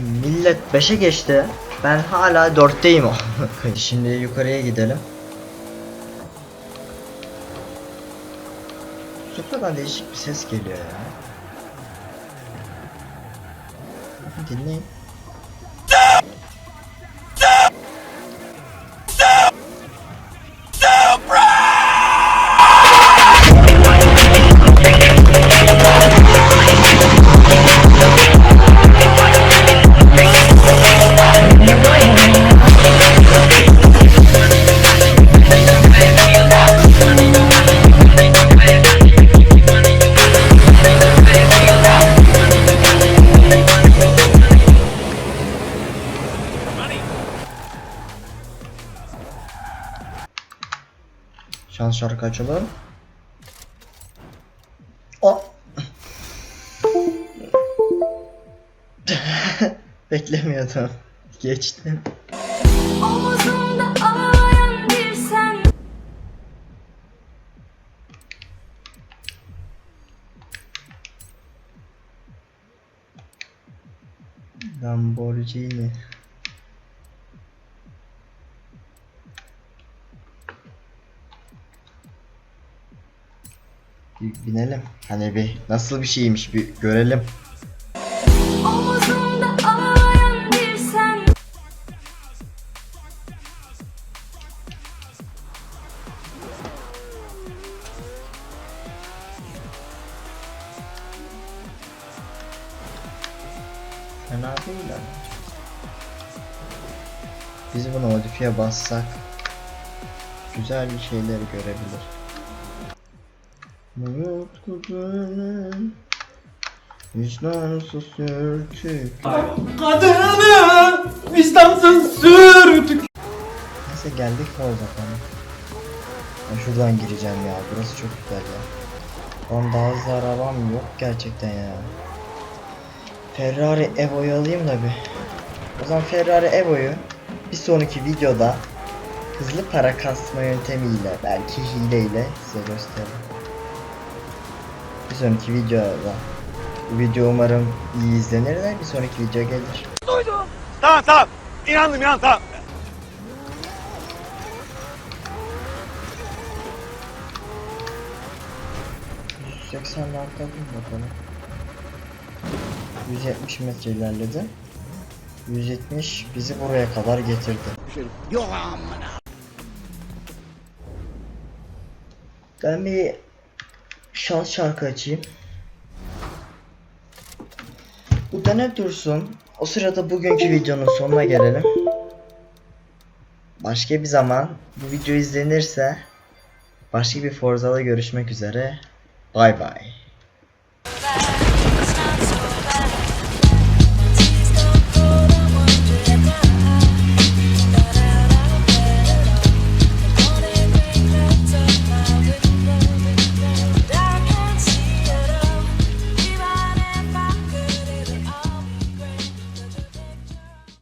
Millet 5'e geçti. Ben hala 4'teyim o. Şimdi yukarıya gidelim. Supradan değişik bir ses geliyor ya. Dinleyin. Şans şarkı açalım. O. Beklemiyordum. Geçtim. Lamborghini. Bir binelim. Hani bir nasıl bir şeymiş bir görelim. Fena değil ama. Biz bunu modifiye bassak güzel bir şeyler görebilir. Mutlu'nun vicdansız sürtük. Kadını vicdansız sürtük. Neyse geldik orada falan. Ben şuradan gireceğim ya. Burası çok güzel ya. Lan daha hızlı arabam yok gerçekten ya. Ferrari Evo'yu alayım da bir. O zaman Ferrari Evo'yu bir sonraki videoda hızlı para kasma yöntemiyle belki hileyle size gösteririm. Bir sonraki videoda. Bu video umarım iyi izlenir de bir sonraki video gelir. Tamam tamam. İnandım inan tamam. 180'le atladım bakalım. 170 metre ilerledi. 170 bizi buraya kadar getirdi. Ben bir şans şarkı açayım. Bu da ne dursun? O sırada bugünkü videonun sonuna gelelim. Başka bir zaman bu video izlenirse başka bir Forza'da görüşmek üzere. Bay bay.